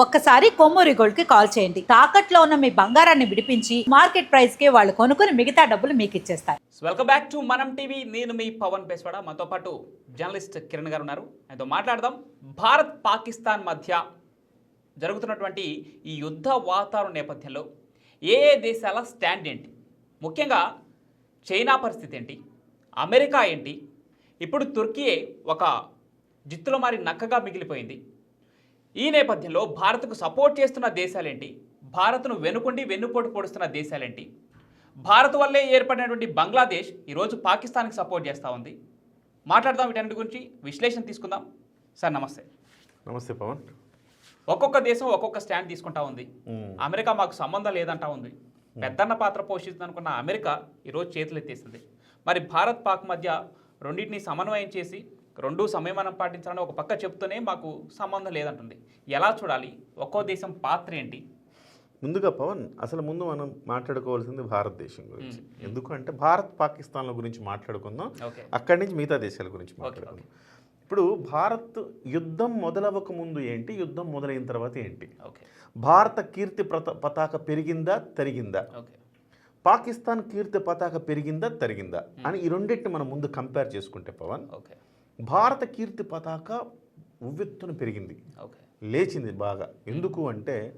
ఒక్కసారి కొమ్మూరి గోల్డ్కి కాల్ చేయండి. తాకట్లో ఉన్న మీ బంగారాన్ని విడిపించి మార్కెట్ ప్రైస్కి వాళ్ళు కొనుక్కుని మిగతా డబ్బులు మీకు ఇచ్చేస్తారు. Welcome back to Manam TV నేను మీ పవన్ పేస్వాడ మనతో పాటు జర్నలిస్ట్ కిరణ్ గారు ఉన్నారు. ఆయనతో మాట్లాడదాం. భారత్ పాకిస్తాన్ మధ్య జరుగుతున్నటువంటి ఈ యుద్ధ వాతావరణ నేపథ్యంలో ఏ ఏ దేశాల స్టాండ్ ఏంటి? ముఖ్యంగా చైనా పరిస్థితి ఏంటి? అమెరికా ఏంటి? ఇప్పుడు తుర్కీయే ఒక జిత్తులో మారి నక్కగా మిగిలిపోయింది. ఈ నేపథ్యంలో భారత్కు సపోర్ట్ చేస్తున్న దేశాలేంటి? భారత్ను వెనుకుండి వెన్నుపోటు పొడుస్తున్న దేశాలేంటి? భారత్ వల్లే ఏర్పడినటువంటి బంగ్లాదేశ్ ఈరోజు పాకిస్తాన్కి సపోర్ట్ చేస్తూ ఉంది. మాట్లాడదాం వీటన్నిటి గురించి విశ్లేషణ తీసుకుందాం. సార్ నమస్తే. నమస్తే పవన్. ఒక్కొక్క దేశం ఒక్కొక్క స్టాండ్ తీసుకుంటా ఉంది. అమెరికా మాకు సంబంధం లేదంటా ఉంది. పెద్దన్న పాత్ర పోషిస్తుంది అనుకున్న అమెరికా ఈరోజు చేతులు ఎత్తేసింది మరి భారత్ పాక్ మధ్య రెండింటిని సమన్వయం చేసి రెండు సంయమనం పాటించాలని ఒక పక్క చెప్తూనే మాకు సంబంధం లేదంటుంది. ఎలా చూడాలి? ఒక్కో దేశం పాత్ర ఏంటి? ముందుగా పవన్ అసలు ముందు మనం మాట్లాడుకోవాల్సింది భారతదేశం గురించి. ఎందుకంటే భారత్ పాకిస్తాన్ల గురించి మాట్లాడుకుందాం. అక్కడి నుంచి మిగతా దేశాల గురించి మాట్లాడుకుందాం. ఇప్పుడు భారత్ యుద్ధం మొదలవ్వక ముందు ఏంటి? యుద్ధం మొదలైన తర్వాత ఏంటి? భారత కీర్తి పతాక పెరిగిందా? తరిగిందా? పాకిస్తాన్ కీర్తి పతాక పెరిగిందా? తరిగిందా? అని ఈ రెండింటిని మనం ముందు కంపేర్ చేసుకుంటే పవన్ ఓకే. భారత కీర్తి పతాక ఉవ్వెత్తున పెరిగింది. ఓకే. లేచింది బాగా. ఎందుకు అంటే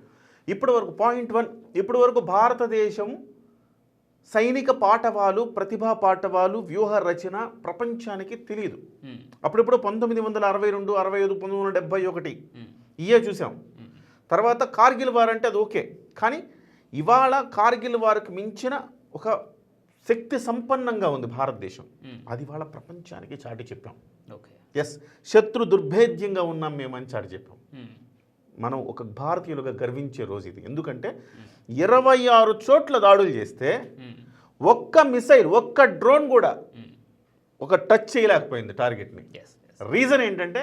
ఇప్పటి వరకు పాయింట్ వన్ ఇప్పటి వరకు భారతదేశం సైనిక పాఠవాలు ప్రతిభా పాఠవాలు వ్యూహ రచన ప్రపంచానికి తెలియదు. అప్పుడిప్పుడు పంతొమ్మిది వందల అరవై రెండు అరవై ఐదు పంతొమ్మిది వందల డెబ్బై ఒకటి. ఇయే చూసాం. తర్వాత కార్గిల్ వార్ అంటే అది ఓకే. కానీ ఇవాళ కార్గిల్ వారికి మించిన ఒక శక్తి సంపన్నంగా ఉంది భారతదేశం. అది వాళ్ళ ప్రపంచానికి చాటి చెప్పాం ఓకే ఎస్ శత్రు దుర్భేద్యంగా ఉన్నాం మేమని చాటి చెప్పాం. మనం ఒక భారతీయులుగా గర్వించే రోజు ఇది ఎందుకంటే ఇరవై ఆరు చోట్ల దాడులు చేస్తే. ఒక్క మిసైల్ ఒక్క డ్రోన్ కూడా. ఒక టచ్ చేయలేకపోయింది టార్గెట్ని రీజన్ ఏంటంటే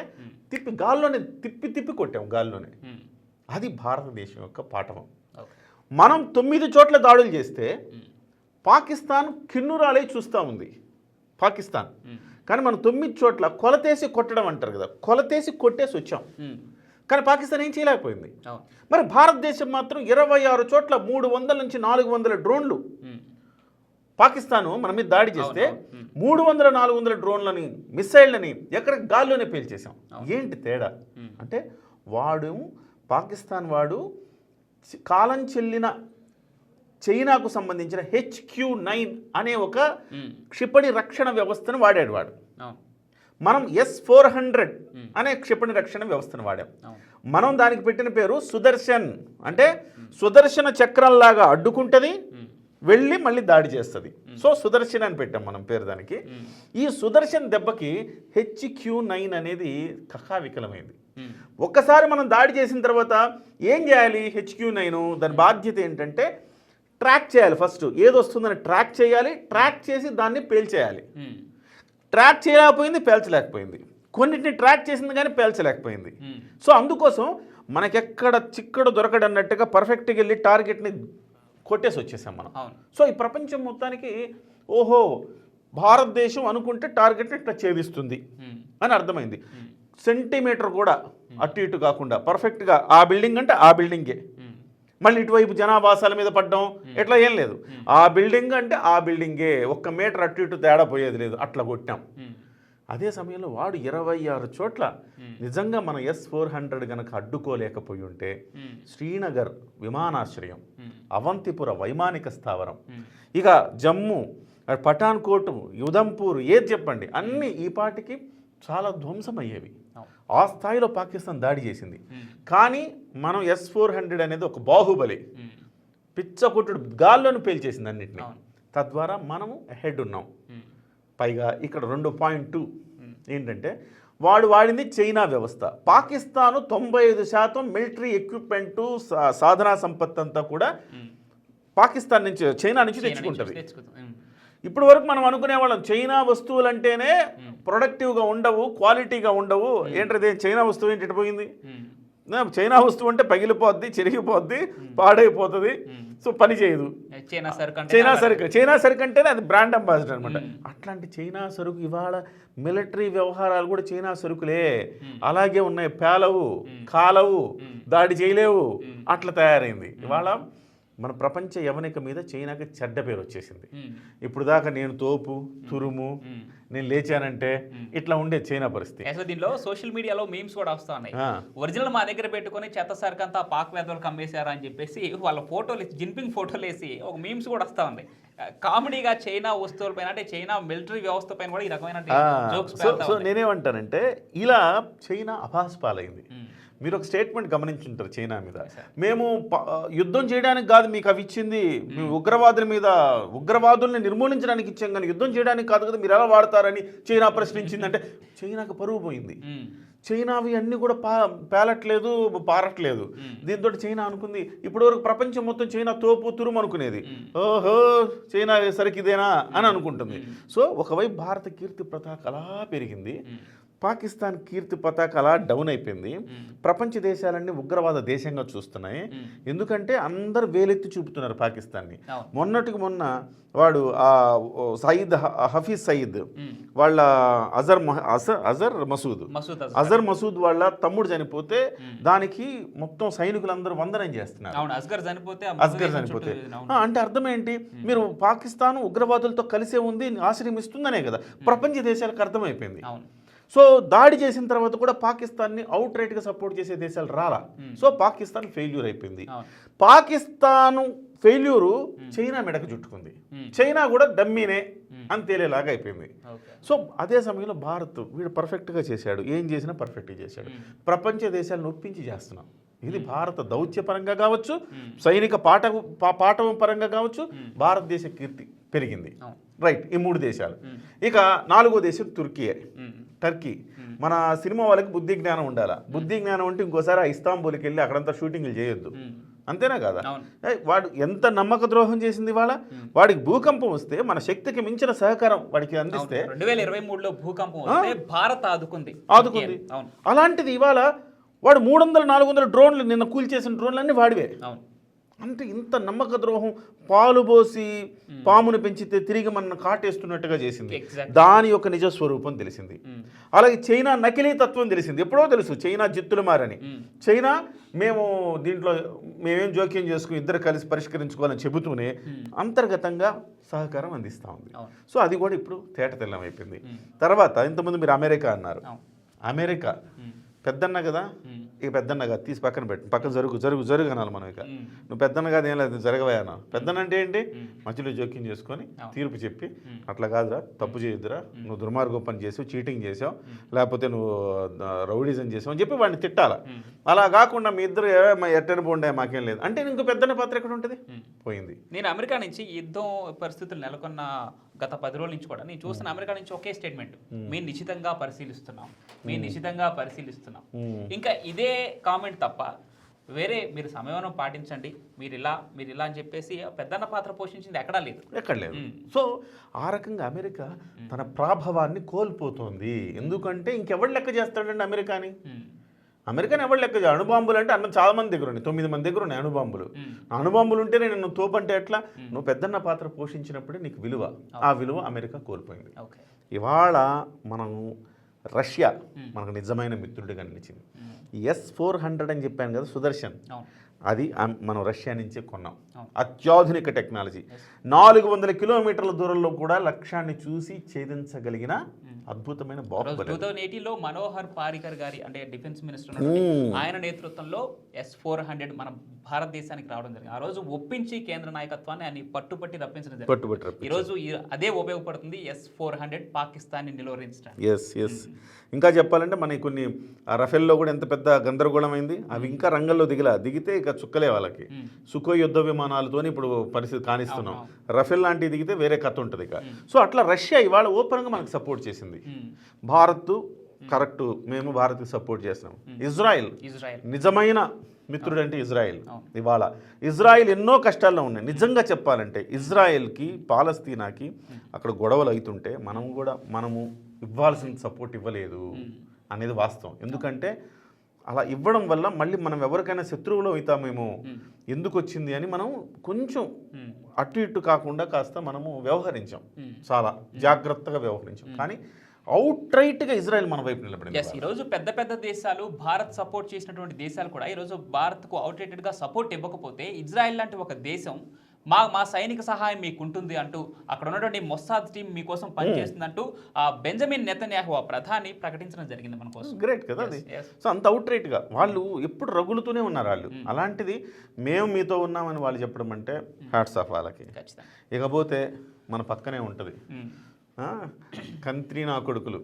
తిప్పి గాల్లోనే తిప్పి తిప్పి కొట్టాం గాల్లోనే. అది భారతదేశం యొక్క ఓకే మనం తొమ్మిది చోట్ల దాడులు చేస్తే. పాకిస్తాన్ కిన్నురాలై చూస్తూ ఉంది పాకిస్తాన్. కానీ మనం తొమ్మిది చోట్ల కొలతేసి కొట్టడం అంటారు కదా కొలతేసి కొట్టేసి వచ్చాం. కానీ పాకిస్తాన్ ఏం చేయలేకపోయింది మరి భారతదేశం మాత్రం ఇరవై ఆరు చోట్ల మూడు వందల నుంచి నాలుగు వందల డ్రోన్లు. పాకిస్తాను మన మీద దాడి చేస్తే. మూడు వందల నాలుగు వందల డ్రోన్లని మిసైళ్ళని ఎక్కడ గాల్లోనే పేల్చేసాం ఏంటి తేడా. అంటే వాడు పాకిస్తాన్ వాడు కాలం చెల్లిన చైనాకు సంబంధించిన హెచ్క్యూ నైన్ అనే ఒక. క్షిపణి రక్షణ వ్యవస్థను వాడాడు వాడు. మనం ఎస్ ఫోర్ హండ్రెడ్ అనే క్షిపణి రక్షణ వ్యవస్థను వాడాం. మనం దానికి పెట్టిన పేరు సుదర్శన్. అంటే సుదర్శన చక్రంలాగా అడ్డుకుంటుంది వెళ్ళి మళ్ళీ దాడి చేస్తుంది. సో సుదర్శన్ అని పెట్టాం మనం పేరు దానికి. ఈ సుదర్శన్ దెబ్బకి హెచ్క్యూ నైన్ అనేది కకావికలమైంది. ఒక్కసారి మనం దాడి చేసిన తర్వాత ఏం చేయాలి హెచ్క్యూ నైన్? దాని బాధ్యత ఏంటంటే ట్రాక్ చేయాలి ఫస్ట్. ఏది వస్తుందని ట్రాక్ చేయాలి ట్రాక్ చేసి దాన్ని పేల్చేయాలి. ట్రాక్ చేయలేకపోయింది పేల్చలేకపోయింది. కొన్నిటిని ట్రాక్ చేసింది కానీ పేల్చలేకపోయింది. సో అందుకోసం మనకెక్కడ చిక్కడు దొరకడన్నట్టుగా పర్ఫెక్ట్గా వెళ్ళి టార్గెట్ని కొట్టేసి వచ్చేసాం మనం. సో ఈ ప్రపంచం మొత్తానికి ఓహో భారతదేశం అనుకుంటే టార్గెట్ని ఇట్లా ఛేదిస్తుంది. అని అర్థమైంది. సెంటీమీటర్ కూడా అటు ఇటు కాకుండా పర్ఫెక్ట్గా ఆ బిల్డింగ్ అంటే ఆ బిల్డింగే. మళ్ళీ ఇటువైపు జనాభాసాల మీద పడ్డం ఇట్లా ఏం లేదు ఆ బిల్డింగ్ అంటే ఆ బిల్డింగే ఒక్క మీటర్ అటు ఇటు తేడా పోయేది లేదు అట్లా కొట్టాం. అదే సమయంలో వాడు ఇరవై ఆరు చోట్ల నిజంగా మనం ఎస్ ఫోర్ హండ్రెడ్ కనుక అడ్డుకోలేకపోయి ఉంటే. శ్రీనగర్ విమానాశ్రయం. అవంతిపుర వైమానిక స్థావరం. ఇక జమ్మూ పఠాన్కోట్ ఉదంపూర్ ఏది చెప్పండి అన్నీ ఈ పాటికి చాలా ధ్వంసమయ్యేవి ఆ స్థాయిలో పాకిస్తాన్ దాడి చేసింది. కానీ మనం ఎస్ ఫోర్ హండ్రెడ్ అనేది ఒక బాహుబలి. పిచ్చకొట్టుడు గాల్లోని పేల్చేసింది అన్నింటినీ. తద్వారా మనము హెడ్ ఉన్నాం. పైగా ఇక్కడ రెండు పాయింట్ టూ ఏంటంటే వాడు వాడింది చైనా వ్యవస్థ పాకిస్తాను తొంభై ఐదు శాతం మిలిటరీ ఎక్విప్మెంటు సాధనా సంపత్తి అంతా కూడా. పాకిస్తాన్ నుంచి చైనా నుంచి తెచ్చుకుంటుంది ఇప్పటి వరకు మనం అనుకునేవాళ్ళం చైనా వస్తువులు అంటేనే ప్రొడక్టివ్గా ఉండవు క్వాలిటీగా ఉండవు. ఏంటది చైనా వస్తువు ఏంటి పోయింది చైనా వస్తువు అంటే పగిలిపోద్ది చిరిగిపోద్ది పాడైపోతుంది. సో పని చేయదు. చైనా సరుకు చైనా సరుకు చైనా సరుకు అంటేనే అది బ్రాండ్ అంబాసిడర్ అనమాట అట్లాంటి చైనా సరుకు ఇవాళ మిలిటరీ వ్యవహారాలు కూడా చైనా సరుకులే. అలాగే ఉన్నాయి పేలవు కాలవు దాడి చేయలేవు. అట్లా తయారైంది. ఇవాళ మన ప్రపంచ యవనిక మీద చైనాకి చెడ్డ పేరు వచ్చేసింది. ఇప్పుడు దాకా నేను తోపు తురుము నేను లేచానంటే ఇట్లా ఉండే చైనా పరిస్థితి. అసలు దీనిలో సోషల్ మీడియాలో మీమ్స్ కూడా వస్తా ఉన్నాయి. ఒరిజినల్ మా దగ్గర పెట్టుకొని చెత్త సరుకు అంతా పాక్ వేదవులకు అమ్మేశారు అని చెప్పేసి వాళ్ళ ఫోటోలు జిన్పింగ్ ఫోటోలు వేసి ఒక మీమ్స్ కూడా వస్తా ఉన్నాయి. కామెడీగా చైనా వస్తువుల పైన అంటే చైనా మిలిటరీ వ్యవస్థ పైన కూడా ఈ రకమైన సో నేనేమంటానంటే ఇలా చైనా అభాస్ పాలైంది మీరు ఒక స్టేట్మెంట్ గమనించుంటారు చైనా మీద. మేము యుద్ధం చేయడానికి కాదు మీకు అవి ఇచ్చింది. మేము ఉగ్రవాదుల మీద ఉగ్రవాదుల్ని నిర్మూలించడానికి ఇచ్చాం కానీ యుద్ధం చేయడానికి కాదు కదా మీరు ఎలా వాడతారని చైనా ప్రశ్నించింది అంటే చైనాకు పరువు పోయింది. చైనావి అన్ని కూడా పా పేలట్లేదు పారట్లేదు. దీంతో చైనా అనుకుంది. ఇప్పటి వరకు ప్రపంచం మొత్తం చైనా తోపు తురుము అనుకునేది. ఓహో చైనా సరికిదేనా అని అనుకుంటుంది. సో ఒకవైపు భారత కీర్తి పతాక అలా పెరిగింది. పాకిస్తాన్ కీర్తి పతాక అలా డౌన్ అయిపోయింది. ప్రపంచ దేశాలన్నీ ఉగ్రవాద దేశంగా చూస్తున్నాయి. ఎందుకంటే అందరు వేలెత్తి చూపుతున్నారు పాకిస్తాన్ని. మొన్నటికి మొన్న వాడు ఆ సయీద్ హఫీజ్ సయీద్ వాళ్ళ అజర్ అజర్ మసూద్. అజర్. మసూద్ వాళ్ళ తమ్ముడు చనిపోతే దానికి మొత్తం సైనికులందరూ వందనం చేస్తున్నారు. అస్గర్ చనిపోతే అంటే అర్థం ఏంటి మీరు పాకిస్తాన్ ఉగ్రవాదులతో కలిసే ఉంది ఆశ్రయిస్తుందనే కదా. ప్రపంచ దేశాలకు అర్థమైపోయింది. సో దాడి చేసిన తర్వాత కూడా పాకిస్తాన్ని అవుట్ రైట్గా సపోర్ట్ చేసే దేశాలు రాలా. సో పాకిస్తాన్ ఫెయిల్యూర్ అయిపోయింది. పాకిస్తాను ఫెయిల్యూరు చైనా మెడకు చుట్టుకుంది. చైనా కూడా డమ్మీనే అని తేలేలాగా అయిపోయింది. సో అదే సమయంలో భారత్ వీడు పర్ఫెక్ట్గా చేశాడు. ఏం చేసినా పర్ఫెక్ట్గా చేశాడు. ప్రపంచ దేశాలను ఒప్పించి చేస్తున్నాం. ఇది భారత దౌత్యపరంగా కావచ్చు సైనిక పాట పా- పాఠవం పరంగా కావచ్చు భారతదేశ కీర్తి పెరిగింది. రైట్ ఈ మూడు దేశాలు. ఇక నాలుగో దేశం తుర్కీయే. టర్కీ. మన సినిమా వాళ్ళకి బుద్ధి జ్ఞానం ఉండాలా? బుద్ధి జ్ఞానం ఉంటే ఇంకోసారి ఆ ఇస్తాంబుల్కి వెళ్ళి అక్కడంతా షూటింగ్లు చేయొద్దు. అంతేనా కదా? వాడు ఎంత నమ్మక ద్రోహం చేసింది వాళ్ళ వాడికి భూకంపం వస్తే మన శక్తికి మించిన సహకారం వాడికి అందిస్తే రెండు వేల ఇరవై మూడులో భూకంపం భారత్ ఆదుకుంది. ఆదుకుంది. అలాంటిది ఇవాళ వాడు మూడు వందల నాలుగు వందల డ్రోన్లు నిన్న కూల్చేసిన డ్రోన్లు అన్నీ వాడివే. అవును. అంటే ఇంత నమ్మక ద్రోహం పాలు పోసి పామును పెంచితే తిరిగి మన కాటేస్తున్నట్టుగా చేసింది. దాని యొక్క నిజ స్వరూపం తెలిసింది. అలాగే చైనా నకిలీ తత్వం తెలిసింది. ఎప్పుడో తెలుసు చైనా జిత్తులు మారని. చైనా మేము దీంట్లో మేమేం జోక్యం చేసుకుని ఇద్దరు కలిసి పరిష్కరించుకోవాలని చెబుతూనే అంతర్గతంగా సహకారం అందిస్తూ ఉంది. సో అది కూడా ఇప్పుడు తేట తెల్లం అయిపోయింది తర్వాత ఇంతకుముందు మీరు అమెరికా అన్నారు. అమెరికా. పెద్దన్న కదా? ఇక పెద్దన్న కాదు తీసి పక్కన పెట్టు. పక్కన జరుగు జరుగు జరుగు అనాలి మనం ఇక. నువ్వు పెద్దన్న కాదు ఏం లేదు జరగవా అన్నాను పెద్దన్న అంటే ఏంటి? మధ్యలో జోక్యం చేసుకొని తీర్పు చెప్పి అట్లా కాదురా తప్పు చేయొద్దురా నువ్వు దుర్మార్గం పని చేసావు చీటింగ్ చేసావు లేకపోతే నువ్వు రౌడీజం చేసావు అని చెప్పి వాడిని తిట్టాల? అలా కాకుండా మీ ఇద్దరు "ఏ, మా ఎట్టని పోండే మాకేం లేదు. అంటే ఇంకో పెద్దన్న పాత్ర ఎక్కడ ఉంటుంది? పోయింది. నేను అమెరికా నుంచి యుద్ధం పరిస్థితులు నెలకొన్న గత పది రోజుల నుంచి కూడా. నేను చూస్తున్న అమెరికా నుంచి ఒకే స్టేట్మెంట్. మేము. నిశ్చితంగా పరిశీలిస్తున్నాం. మేము. నిశ్చితంగా పరిశీలిస్తున్నాం. ఇంకా ఇదే కామెంట్ తప్ప వేరే మీరు సంయమనం పాటించండి. మీరు ఇలా మీరు ఇలా అని చెప్పేసి పెద్దన్న పాత్ర పోషించింది ఎక్కడా లేదు. ఎక్కడ లేదు. సో ఆ రకంగా అమెరికా తన ప్రాభవాన్ని కోల్పోతోంది. ఎందుకంటే ఇంకెవడు లెక్క చేస్తాడండి అమెరికాని. అమెరికాని ఎవరు లెక్క. అణుబాంబులు అంటే అన్న చాలా మంది దగ్గర ఉన్నాయి తొమ్మిది మంది దగ్గర ఉన్నాయి అణుబాంబులు అణుబాంబులు ఉంటేనే నేను తోపంటే ఎట్లా? నువ్వు పెద్దన్న పాత్ర పోషించినప్పుడే నీకు విలువ. ఆ విలువ అమెరికా కోల్పోయింది. ఇవాళ మనం రష్యా మనకు నిజమైన మిత్రుడిగా నిలిచింది. ఎస్ ఫోర్ హండ్రెడ్ అని చెప్పాను కదా సుదర్శన్. అది మనం రష్యా నుంచే కొన్నాం. అత్యాధునిక టెక్నాలజీ. నాలుగు వందల కిలోమీటర్ల దూరంలో కూడా లక్ష్యాన్ని చూసి ఛేదించగలిగిన అద్భుతమైన టూ థౌజండ్ ఎయిటీలో మనోహర్ పారికర్ గారి అంటే డిఫెన్స్ మినిస్టర్. ఆయన నేతృత్వంలో ఎస్ ఫోర్ హండ్రెడ్ మన భారతదేశానికి రావడం జరిగింది. ఆ రోజు ఒప్పించి కేంద్ర నాయకత్వాన్ని ఆయన పట్టుపట్టి రప్పించడం జరిగింది. పట్టుబట్టి ఈ రోజు అదే ఉపయోగపడుతుంది ఎస్ ఫోర్ హండ్రెడ్ పాకిస్తాన్ని నిలువరించడానికి. ఎస్ ఎస్ ఇంకా చెప్పాలంటే మనకి కొన్ని రఫేల్లో కూడా ఎంత పెద్ద గందరగోళం అయింది. అవి ఇంకా రంగంలో దిగలా దిగితే ఇక చుక్కలే వాళ్ళకి. సుకో యుద్ధ విమానాలతోని ఇప్పుడు పరిస్థితి కానిస్తున్నాం. రఫేల్ లాంటివి దిగితే వేరే కథ ఉంటుంది ఇక. సో అట్లా రష్యా ఇవాళ ఓపెన్గా మనకు సపోర్ట్ చేసింది. భారత్ కరెక్ట్ మేము భారత్కి సపోర్ట్ చేస్తున్నాం. ఇజ్రాయెల్. ఇజ్రాయెల్. నిజమైన మిత్రుడు అంటే ఇజ్రాయెల్. ఇవాళ. ఇజ్రాయెల్ ఎన్నో కష్టాల్లో ఉన్నాయి. నిజంగా చెప్పాలంటే ఇజ్రాయెల్కి పాలస్తీనాకి అక్కడ గొడవలు అవుతుంటే మనం కూడా మనము ఇవ్వాల్సిన సపోర్ట్ ఇవ్వలేదు అనేది వాస్తవం. ఎందుకంటే అలా ఇవ్వడం వల్ల మళ్ళీ మనం ఎవరికైనా శత్రువులు అవుతామేమో ఎందుకు వచ్చింది అని మనం కొంచెం. అటు ఇటు కాకుండా కాస్త మనము వ్యవహరించాం. చాలా జాగ్రత్తగా వ్యవహరించాం. కానీ అవుట్ రైట్గా ఇజ్రాయెల్ మన వైపు నిలబడింది ఎస్ ఈరోజు పెద్ద పెద్ద దేశాలు భారత్ సపోర్ట్ చేసినటువంటి దేశాలు కూడా ఈరోజు భారత్కు గా సపోర్ట్ ఇవ్వకపోతే ఇజ్రాయెల్ లాంటి ఒక దేశం మా మా సైనిక సహాయం మీకు ఉంటుంది అంటూ అక్కడ ఉన్నటువంటి మొస్సాద్ టీం మీకోసం పనిచేస్తుంది అంటూ ఆ బెంజమిన్ నెతన్యాహు ఆ ప్రధాని ప్రకటించడం జరిగింది మన కోసం. గ్రేట్ కదా అది. సో అంత అవుట్ రైట్గా వాళ్ళు ఎప్పుడు రగులుతూనే ఉన్నారు వాళ్ళు. అలాంటిది మేము మీతో ఉన్నామని వాళ్ళు చెప్పడం అంటే హ్యాట్స్ ఆఫ్ వాళ్ళకి. ఖచ్చితంగా. ఇకపోతే మన పక్కనే ఉంటుంది. కంత్రి నా కొడుకులు.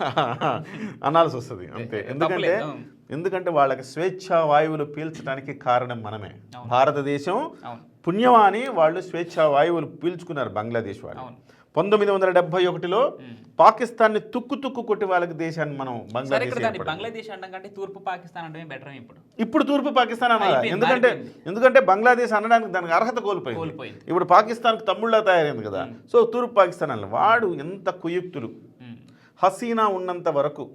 అనాల్సి వస్తుంది అంతే. ఎందుకంటే. ఎందుకంటే వాళ్ళకి స్వేచ్ఛ వాయువులు పీల్చడానికి కారణం మనమే. భారతదేశం పుణ్యమాని వాళ్ళు స్వేచ్ఛ వాయువులు పీల్చుకున్నారు బంగ్లాదేశ్ వాళ్ళు. పంతొమ్మిది వందల డెబ్బై ఒకటిలో పాకిస్తాన్ని తుక్కు తుక్కు కొట్టి వాళ్ళకి దేశాన్ని మనం బంగ్లాదేశ్. బంగ్లాదేశ్ అనడం కంటే తూర్పు పాకిస్తాన్ అంటే బెటర్ ఇప్పుడు ఇప్పుడు తూర్పు పాకిస్తాన్ అనాలి అయిపోయింది, ఎందుకంటే. ఎందుకంటే బంగ్లాదేశ్ అనడానికి దానికి అర్హత కోల్పోయింది. ఇప్పుడు పాకిస్తాన్కి తమ్ముళ్ళ తయారైంది కదా సో తూర్పు పాకిస్తాన్ అనాలి వాడు ఎంత కుయుక్తులు. హసీనా ఉన్నంత వరకు.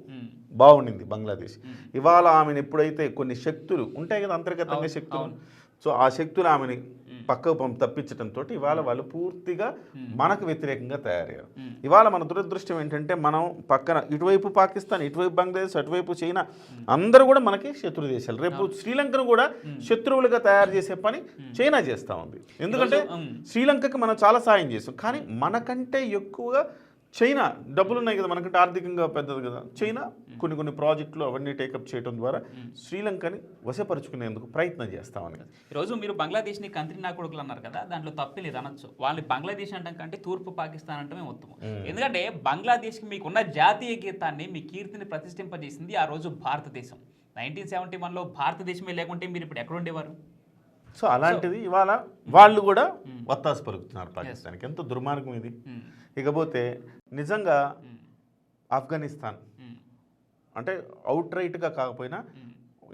బాగుండింది బంగ్లాదేశ్ ఇవాళ ఆమెను ఎప్పుడైతే కొన్ని శక్తులు ఉంటాయి కదా అంతర్గతంగా శక్తులు సో ఆ శక్తులు ఆమెని పక్కకు పంపి తప్పించడంతో ఇవాళ వాళ్ళు పూర్తిగా మనకు వ్యతిరేకంగా తయారయ్యారు. ఇవాళ మన దురదృష్టం ఏంటంటే మనం పక్కన ఇటువైపు పాకిస్తాన్ ఇటువైపు బంగ్లాదేశ్ అటువైపు చైనా అందరూ కూడా మనకి శత్రు దేశాలు. రేపు శ్రీలంకను కూడా శత్రువులుగా తయారు చేసే పని చైనా చేస్తూ ఉంది. ఎందుకంటే. శ్రీలంకకి మనం చాలా సాయం చేస్తాం. కానీ మనకంటే ఎక్కువగా చైనా డబ్బులు ఉన్నాయి కదా మనకంటే ఆర్థికంగా పెద్దది కదా. చైనా కొన్ని కొన్ని ప్రాజెక్టులు అవన్నీ టేకప్ చేయడం ద్వారా శ్రీలంకని వశపరుచుకునేందుకు ప్రయత్నం చేస్తామని. ఈరోజు మీరు బంగ్లాదేశ్ని కంత్రి నా కొడుకులు అన్నారు కదా దాంట్లో తప్పే లేదు అనొచ్చు. వాళ్ళని బంగ్లాదేశ్ అంటాం కంటే తూర్పు పాకిస్తాన్ అంటమే ఉత్తమం. ఎందుకంటే బంగ్లాదేశ్కి మీకున్న జాతీయ గీతాన్ని మీ కీర్తిని ప్రతిష్ఠింపజేసింది ఆ రోజు భారతదేశం. నైన్టీన్ సెవెంటీ వన్లో భారతదేశమే లేకుంటే మీరు ఇప్పుడు ఎక్కడ ఉండేవారు? సో అలాంటిది ఇవాళ వాళ్ళు కూడా వత్తాసు పలుకుతున్నారు పాకిస్తాన్కి. ఎంత దుర్మార్గం ఇది. ఇకపోతే నిజంగా ఆఫ్ఘనిస్తాన్. అంటే అవుట్ రైట్గా కాకపోయినా.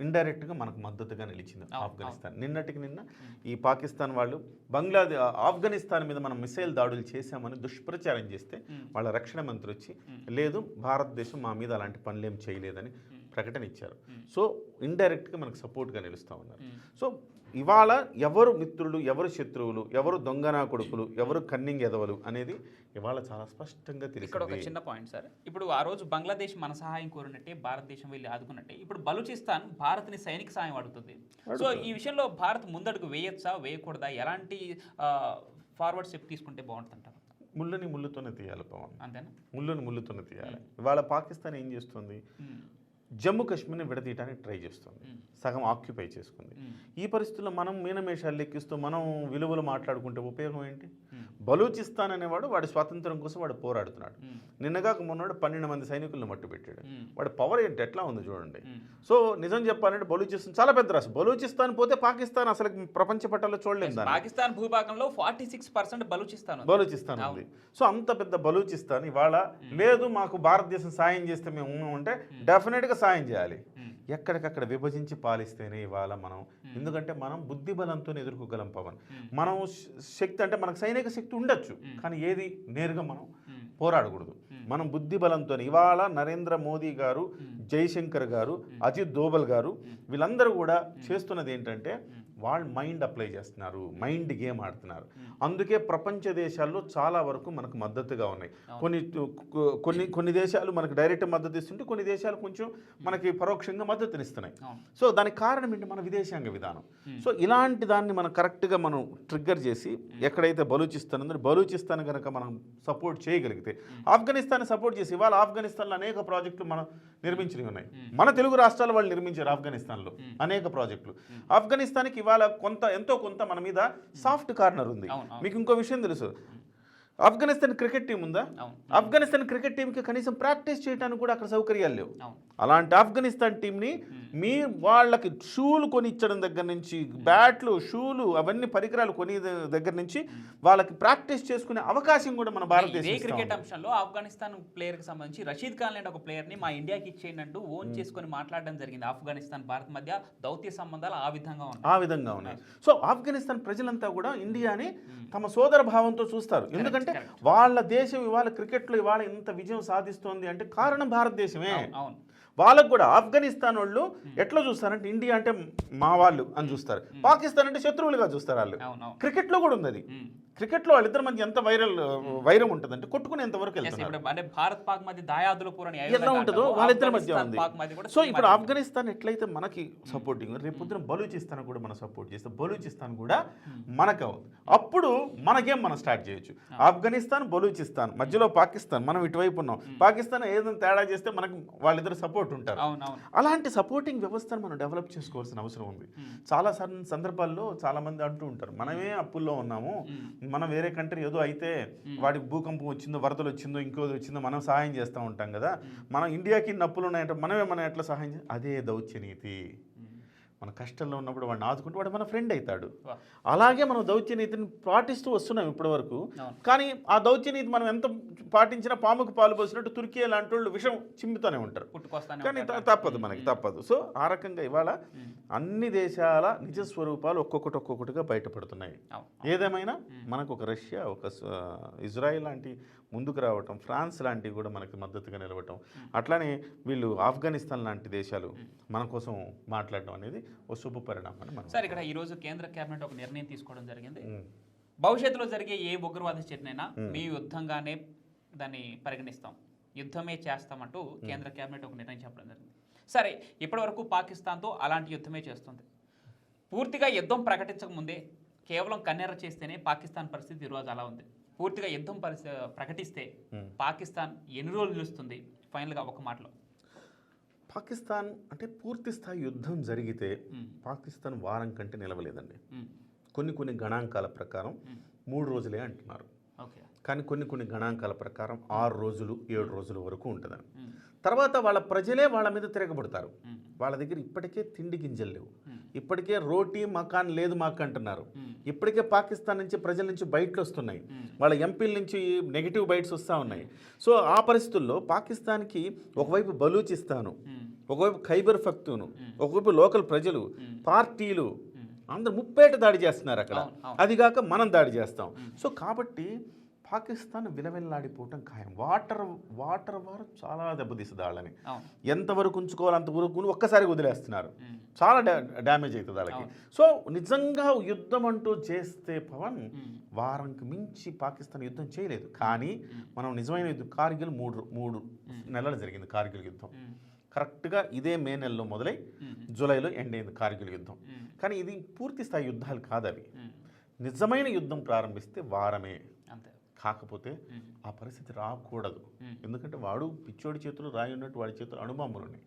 ఇండైరెక్ట్గా మనకు మద్దతుగా నిలిచింది ఆఫ్ఘనిస్తాన్. నిన్నటికి నిన్న ఈ పాకిస్తాన్ వాళ్ళు బంగ్లాదే ఆఫ్ఘనిస్తాన్ మీద మనం మిసైల్ దాడులు చేశామని దుష్ప్రచారం చేస్తే వాళ్ళ రక్షణ మంత్రి వచ్చి లేదు భారతదేశం మా మీద అలాంటి పనులేం చేయలేదని ప్రకటన ఇచ్చారు. సో ఇండైరెక్ట్గా మనకు సపోర్ట్గా నిలుస్తూ ఉన్నారు. సో ఇవాళ ఎవరు మిత్రులు ఎవరు శత్రువులు ఎవరు దొంగనా కొడుకులు ఎవరు కన్నింగ్ ఎదవలు అనేది ఇవాళ చాలా స్పష్టంగా ఇక్కడ ఒక చిన్న పాయింట్ సార్ ఇప్పుడు ఆ రోజు బంగ్లాదేశ్ మన సహాయం కోరినట్టే భారతదేశం వెళ్ళి ఆదుకున్నట్టే. ఇప్పుడు బలూచిస్తాన్ భారత్ని సైనిక సాయం అడుగుతుంది. సో ఈ విషయంలో భారత్ ముందడుగు వేయొచ్చా వేయకూడదా? ఎలాంటి ఫార్వర్డ్ స్టెప్ తీసుకుంటే బాగుంటుందంటారు? ముళ్ళని ముళ్ళుతోనే తీయాలి పవన్. అంతేనా? ముళ్ళని ముళ్ళుతోనే తీయాలి. ఇవాళ పాకిస్తాన్ ఏం చేస్తుంది. జమ్మూ కాశ్మీర్ని విడదీయడానికి ట్రై చేస్తుంది. సగం ఆక్యుపై చేసుకుంది. ఈ పరిస్థితుల్లో మనం మీనమేషాలు లెక్కిస్తూ మనం విలువలు మాట్లాడుకుంటే ఉపయోగం ఏంటి? బలూచిస్తాన్ అనేవాడు వాడి స్వాతంత్రం కోసం వాడు పోరాడుతున్నాడు. నిన్నగాక మొన్నవాడు పన్నెండు మంది సైనికులను మట్టు పెట్టాడు. వాడి పవర్ ఏంటి? ఎట్లా ఉంది చూడండి. సో నిజం చెప్పాలంటే బలూచిస్తాన్ చాలా పెద్ద రాష్ట్రం. బలూచిస్తాన్ పోతే పాకిస్తాన్ అసలు ప్రపంచ పట్టాల్లో చూడలేము దాన్ని. పాకిస్తాన్ భూభాగంలో forty six percent Balochistan. Balochistan ఉంది. సో అంత పెద్ద బలూచిస్తాన్ ఇవాళ లేదు మాకు భారతదేశం సాయం చేస్తే మేము ఉన్నామంటే డెఫినెట్గా సాయం చేయాలి. ఎక్కడికక్కడ విభజించి పాలిస్తేనే ఇవాళ మనం. ఎందుకంటే మనం బుద్ధి బలంతో ఎదుర్కోగలం పవన్. మనం శక్తి అంటే మనకు సైనిక శక్తి ఉండొచ్చు. కానీ ఏది నేరుగా మనం పోరాడకూడదు. మనం బుద్ధి బలంతో ఇవాళ నరేంద్ర మోదీ గారు జైశంకర్ గారు అజిత్ దోబల్ గారు వీళ్ళందరూ కూడా చేస్తున్నది ఏంటంటే వాళ్ళు మైండ్ అప్లై చేస్తున్నారు మైండ్ గేమ్ ఆడుతున్నారు. అందుకే ప్రపంచ దేశాల్లో చాలా వరకు మనకు మద్దతుగా ఉన్నాయి. కొన్ని కొన్ని కొన్ని దేశాలు మనకు డైరెక్ట్ మద్దతు ఇస్తుంటే కొన్ని దేశాలు కొంచెం మనకి పరోక్షంగా మద్దతునిస్తున్నాయి. సో దానికి కారణం ఏంటి? మన విదేశాంగ విధానం. సో ఇలాంటి దాన్ని మనం కరెక్ట్గా మనం ట్రిగ్గర్ చేసి ఎక్కడైతే బలూచిస్తాన్ ఉందో బలూచిస్తాన్ కనుక మనం సపోర్ట్ చేయగలిగితే ఆఫ్ఘనిస్తాన్ సపోర్ట్ చేసి ఇవాళ ఆఫ్ఘనిస్తాన్లో అనేక ప్రాజెక్టులు మనం నిర్మించినవి ఉన్నాయి. మన తెలుగు రాష్ట్రాలు వాళ్ళు నిర్మించారు ఆఫ్ఘనిస్తాన్లో అనేక ప్రాజెక్టులు. ఆఫ్ఘనిస్తాన్కి ఇవాళ కొంత ఎంతో కొంత మన మీద సాఫ్ట్ కార్నర్ ఉంది. మీకు ఇంకో విషయం తెలుసు ఆఫ్ఘనిస్తాన్ క్రికెట్ టీం ఉందా. ఆఫ్ఘనిస్తాన్ క్రికెట్ టీంకి కనీసం ప్రాక్టీస్ చేయడానికి కూడా అక్కడ సౌకర్యాలు లేవు. అలాంటి ఆఫ్ఘనిస్తాన్ టీంని మీ వాళ్ళకి షూలు కొని ఇచ్చడం దగ్గర నుంచి బ్యాట్లు షూలు అవన్నీ పరికరాలు కొని దగ్గర నుంచి వాళ్ళకి ప్రాక్టీస్ చేసుకునే అవకాశం కూడా మన భారతదేశం క్రికెట్. అంశంలో ఆఫ్ఘనిస్తాన్ ప్లేయర్కి సంబంధించి రషీద్ ఖాన్ లాంటి ఒక ప్లేయర్ని మా ఇండియాకి ఇచ్చేయండి అంటూ ఓన్ చేసుకొని మాట్లాడడం జరిగింది. ఆఫ్ఘనిస్తాన్ భారత్ మధ్య దౌత్య సంబంధాలు ఆ విధంగా ఉన్నాయి. ఆ విధంగా ఉన్నాయి. సో ఆఫ్ఘనిస్తాన్ ప్రజలంతా కూడా ఇండియాని తమ సోదర భావంతో చూస్తారు. ఎందుకంటే వాళ్ళ దేశం ఇవాళ క్రికెట్లో ఇవాళ ఇంత విజయం సాధిస్తోంది అంటే కారణం భారతదేశమే. అవును వాళ్ళకు కూడా ఆఫ్ఘనిస్తాన్ వాళ్ళు ఎట్లా చూస్తారంటే ఇండియా అంటే మా వాళ్ళు అని చూస్తారు. పాకిస్తాన్ అంటే శత్రువులుగా చూస్తారు వాళ్ళు. క్రికెట్లో కూడా ఉంది అది. క్రికెట్లో వాళ్ళిద్దరి మధ్య ఎంత వైరల్ వైరం ఉంటుందంటే కొట్టుకునేంత వరకు అంటే భారత్ పాక్ మధ్య దాయాదుల పూరని ఎలా ఉంటుందో వాళ్ళిద్దరి మధ్య ఉంది. సో ఇప్పుడు. ఆఫ్ఘనిస్తాన్ ఎట్లయితే మనకి సపోర్టింగ్ రేపు పొద్దున బలూచిస్తాన్ కూడా మనం సపోర్ట్ చేస్తే బలూచిస్తాన్ కూడా మనకు అవుతుంది. అప్పుడు మన గేమ్ మనం స్టార్ట్ చేయొచ్చు? ఆఫ్ఘనిస్తాన్ బలూచిస్తాన్ మధ్యలో పాకిస్తాన్ మనం ఇటువైపు ఉన్నాం. పాకిస్తాన్ ఏదైనా తేడా చేస్తే మనకు వాళ్ళిద్దరు సపోర్ట్ ఉంటారు. అలాంటి సపోర్టింగ్ వ్యవస్థను మనం డెవలప్ చేసుకోవాల్సిన అవసరం ఉంది. చాలా సందర్భాల్లో చాలా మంది అంటూ ఉంటారు మనమే అప్పుల్లో ఉన్నాము మనం వేరే కంట్రీ ఏదో అయితే వాడికి భూకంపం వచ్చిందో వరదలు వచ్చిందో ఇంకోది వచ్చిందో మనం సహాయం చేస్తూ ఉంటాం కదా. మనం ఇండియాకి ఇన్ని అప్పులు ఉన్నాయంటే మనమే మనం ఎట్లా సహాయం అదే దౌత్యనీతి మన కష్టంలో ఉన్నప్పుడు వాడిని ఆదుకుంటే వాడు మన ఫ్రెండ్ అవుతాడు. అలాగే మనం దౌత్యనీతిని పాటిస్తూ వస్తున్నాం ఇప్పటివరకు. అవును. కానీ ఆ దౌత్యనీతి మనం ఎంత పాటించినా పాముకు పాలు పోసినట్టు తుర్కీ లాంటి వాళ్ళు విషం చిమ్ముతూనే ఉంటారు. కానీ తప్పదు మనకి తప్పదు. సో ఆ రకంగా ఇవాళ అన్ని దేశాల నిజ స్వరూపాలు ఒక్కొక్కటి ఒక్కొక్కటిగా బయటపడుతున్నాయి. ఏదేమైనా మనకు ఒక రష్యా ఒక ఇజ్రాయిల్ లాంటి ముందుకు రావటం ఫ్రాన్స్ లాంటివి కూడా మనకి మద్దతుగా నిలవటం. అట్లానే వీళ్ళు ఆఫ్ఘనిస్తాన్ లాంటి దేశాలు మన కోసం మాట్లాడడం అనేది ఓ శుభ పరిణామం సార్ ఇక్కడ ఈ రోజు కేంద్ర కేబినెట్ ఒక నిర్ణయం తీసుకోవడం జరిగింది. భవిష్యత్తులో జరిగే ఏ ఉగ్రవాద చర్యనైనా మీ యుద్ధంగానే దాన్ని పరిగణిస్తాం. యుద్ధమే చేస్తామంటూ కేంద్ర కేబినెట్ ఒక నిర్ణయం చెప్పడం జరిగింది. సరే ఇప్పటివరకు పాకిస్తాన్తో అలాంటి యుద్ధమే చేస్తుంది. పూర్తిగా యుద్ధం ప్రకటించక ముందే కేవలం కన్నెర చేస్తేనే పాకిస్తాన్ పరిస్థితి ఈరోజు అలా ఉంది. పూర్తిగా యుద్ధం పరిస్థితి ప్రకటిస్తే పాకిస్తాన్ ఎన్ని రోజులు నిలుస్తుంది? ఫైనల్గా ఒక మాటలో. పాకిస్తాన్ అంటే పూర్తి స్థాయి యుద్ధం జరిగితే పాకిస్తాన్ వారం కంటే నిలవలేదండి. మ్మ్. కొన్ని కొన్ని గణాంకాల ప్రకారం మూడు రోజులే అంటున్నారు. కానీ కొన్ని కొన్ని గణాంకాల ప్రకారం ఆరు రోజులు ఏడు రోజుల వరకు ఉంటుందని మ్మ్. తర్వాత వాళ్ళ ప్రజలే వాళ్ళ మీద తిరగబడతారు. వాళ్ళ దగ్గర ఇప్పటికే తిండి గింజలు లేవు. ఇప్పటికే రోటీ మకాన్ లేదు మాకు అంటున్నారు. ఇప్పటికే పాకిస్తాన్ నుంచి ప్రజల నుంచి బయటలు వస్తున్నాయి. వాళ్ళ ఎంపీల నుంచి నెగిటివ్ బైట్స్ వస్తూ ఉన్నాయి సో ఆ పరిస్థితుల్లో పాకిస్తాన్కి ఒకవైపు బలూచిస్తాను. ఒకవైపు ఖైబర్ ఫక్తూను ఒకవైపు లోకల్ ప్రజలు పార్టీలు అందరు ముప్పేట దాడి చేస్తున్నారు అక్కడ అవును, అవును. అది కాక మనం దాడి చేస్తాం సో కాబట్టి పాకిస్తాన్ విలవిల్లాడిపోవటం ఖాయం. వాటర్ వాటర్ వారు చాలా దెబ్బతీస్తుంది వాళ్ళని ఎంతవరకు ఉంచుకోవాలి అంతవరకు ఒక్కసారి వదిలేస్తున్నారు. చాలా డ్యామేజ్ అవుతుంది వాళ్ళకి. సో నిజంగా యుద్ధం అంటూ చేస్తే పవన్ వారంకి మించి పాకిస్తాన్ యుద్ధం చేయలేదు. కానీ మనం నిజమైన యుద్ధం కార్గిల్ మూడు మూడు నెలలు జరిగింది కార్గిల్ యుద్ధం. కరెక్ట్గా ఇదే మే నెలలో మొదలై. జూలైలో ఎండ్ అయింది కార్గిల్ యుద్ధం. కానీ ఇది పూర్తి స్థాయి యుద్ధాలు కాదు అవి. నిజమైన యుద్ధం ప్రారంభిస్తే వారమే. అంతే. కాకపోతే. ఆ పరిస్థితి రాకూడదు. ఎందుకంటే వాడు పిచ్చోడి చేతులు రాయి ఉన్నట్టు వాడి చేతులు అణుబాంబులు ఉన్నాయి.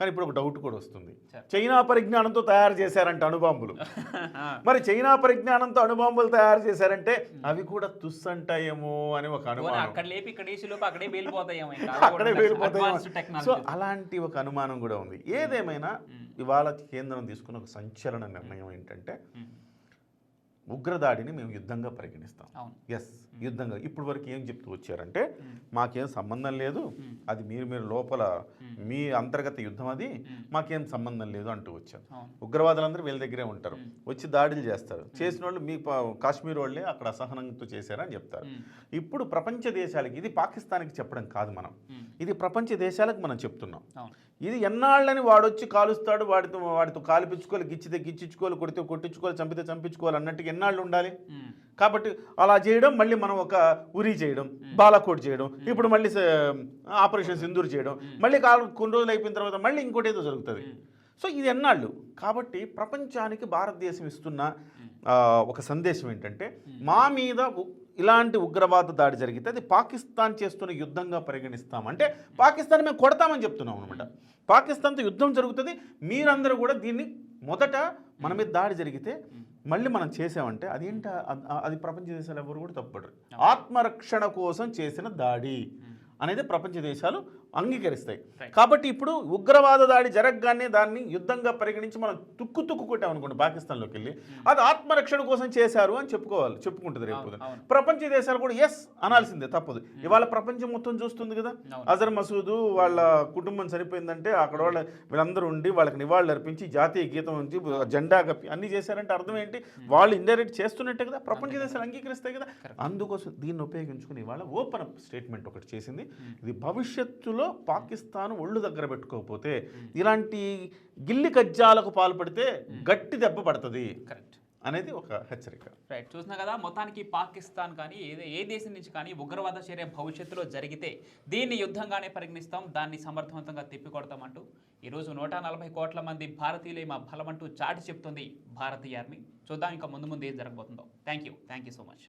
కానీ ఇప్పుడు ఒక డౌట్ కూడా వస్తుంది. చైనా పరిజ్ఞానంతో తయారు చేశారంట అణుబాంబులు. మరి చైనా పరిజ్ఞానంతో అణుబాంబులు తయారు చేశారంటే అవి కూడా తుస్సంటాయేమో అని ఒక అనుమానం అక్కడ వెళ్ళిపోతాయేమో సో అలాంటి ఒక అనుమానం కూడా ఉంది ఏదేమైనా ఇవాళ కేంద్రం తీసుకున్న ఒక సంచలన నిర్ణయం ఏంటంటే. ఉగ్రదాడిని మేము యుద్ధంగా పరిగణిస్తాం. ఎస్ యుద్ధంగా. ఇప్పుడు వరకు ఏం చెప్తూ వచ్చారంటే మాకేం సంబంధం లేదు అది మీరు మీరు లోపల మీ అంతర్గత యుద్ధం అది మాకేం సంబంధం లేదు అంటూ వచ్చారు. ఉగ్రవాదులందరూ వీళ్ళ దగ్గరే ఉంటారు. వచ్చి దాడులు చేస్తారు. చేసిన వాళ్ళు మీ కాశ్మీర్ వాళ్ళే అక్కడ అసహనంతో చేశారని చెప్తారు. ఇప్పుడు ప్రపంచ దేశాలకి ఇది పాకిస్తాన్కి చెప్పడం కాదు మనం. ఇది ప్రపంచ దేశాలకు మనం చెప్తున్నాం. ఇది ఎన్నాళ్ళని వాడొచ్చి కాలుస్తాడు వాడితో వాడితో కాలిపించుకోవాలి గిచ్చితే గిచ్చించుకోవాలి కొడితే కొట్టించుకోవాలి చంపితే చంపించుకోవాలి అన్నట్టుగా ఎన్నాళ్ళు ఉండాలి. కాబట్టి అలా చేయడం మళ్ళీ మనం ఒక ఉరి చేయడం బాలాకోట్ చేయడం ఇప్పుడు మళ్ళీ ఆపరేషన్ సింధూర్ చేయడం మళ్ళీ కాలు కొన్ని రోజులు అయిపోయిన తర్వాత మళ్ళీ ఇంకోటి ఏదో జరుగుతుంది. సో ఇది ఎన్నాళ్ళు? కాబట్టి ప్రపంచానికి భారతదేశం ఇస్తున్న ఒక సందేశం ఏంటంటే మా మీద ఇలాంటి ఉగ్రవాద దాడి జరిగితే అది పాకిస్తాన్ చేస్తున్న యుద్ధంగా పరిగణిస్తాం. అంటే పాకిస్తాన్ మేము కొడతామని చెప్తున్నాం అనమాట పాకిస్తాన్తో యుద్ధం జరుగుతుంది. మీరందరూ కూడా దీన్ని మొదట మన మీద దాడి జరిగితే మళ్ళీ మనం చేసామంటే అదేంట? అది ప్రపంచ దేశాలు ఎవరు కూడా తప్పడరు ఆత్మరక్షణ కోసం చేసిన దాడి అనేది ప్రపంచ దేశాలు అంగీకరిస్తాయి. కాబట్టి ఇప్పుడు ఉగ్రవాద దాడి జరగగానే దాన్ని యుద్ధంగా పరిగణించి మనం తుక్కు తుక్కు కొట్టాం అనుకోండి పాకిస్తాన్లోకి వెళ్ళి అది ఆత్మరక్షణ కోసం చేశారు అని చెప్పుకోవాలి చెప్పుకుంటుంది రేపు. ప్రపంచ దేశాలు కూడా ఎస్ అనాల్సిందే తప్పదు. ఇవాళ ప్రపంచం మొత్తం చూస్తుంది కదా. అజర్ మసూదు వాళ్ళ కుటుంబం చనిపోయిందంటే అక్కడ వాళ్ళ వీళ్ళందరూ ఉండి వాళ్ళకి నివాళులు అర్పించి జాతీయ గీతం ఉంచి జెండా కప్పి అన్ని చేశారంటే అర్థం ఏంటి? వాళ్ళు ఇండైరెక్ట్ చేస్తున్నట్టే కదా? ప్రపంచ దేశాలు అంగీకరిస్తాయి కదా? అందుకోసం దీన్ని ఉపయోగించుకుని ఇవాళ ఓపెన్ స్టేట్మెంట్ ఒకటి చేసింది. ఇది భవిష్యత్తులో పాకిస్తాన్ ఒళ్ళు దగ్గర పెట్టుకోకపోతే ఇలాంటి గిల్లి కజ్జాలకు పాల్పడితే గట్టి దెబ్బ పడుతుంది కరెక్ట్. అనేది ఒక హెచ్చరిక. రైట్ చూసినా కదా మొత్తానికి పాకిస్తాన్ కానీ ఏ ఏ దేశం నుంచి కానీ ఉగ్రవాద చర్య భవిష్యత్తులో జరిగితే దీన్ని యుద్ధంగానే పరిగణిస్తాం దాన్ని సమర్థవంతంగా తిప్పికొడతామంటూ. ఈరోజు నూట నలభై కోట్ల మంది భారతీయులే మా బలమంటూ చాటి చెప్తుంది భారతీయ ఆర్మీ. చూద్దాం ఇంకా ముందు ముందు ఏం జరగబోతుందో. Thank you thank you so much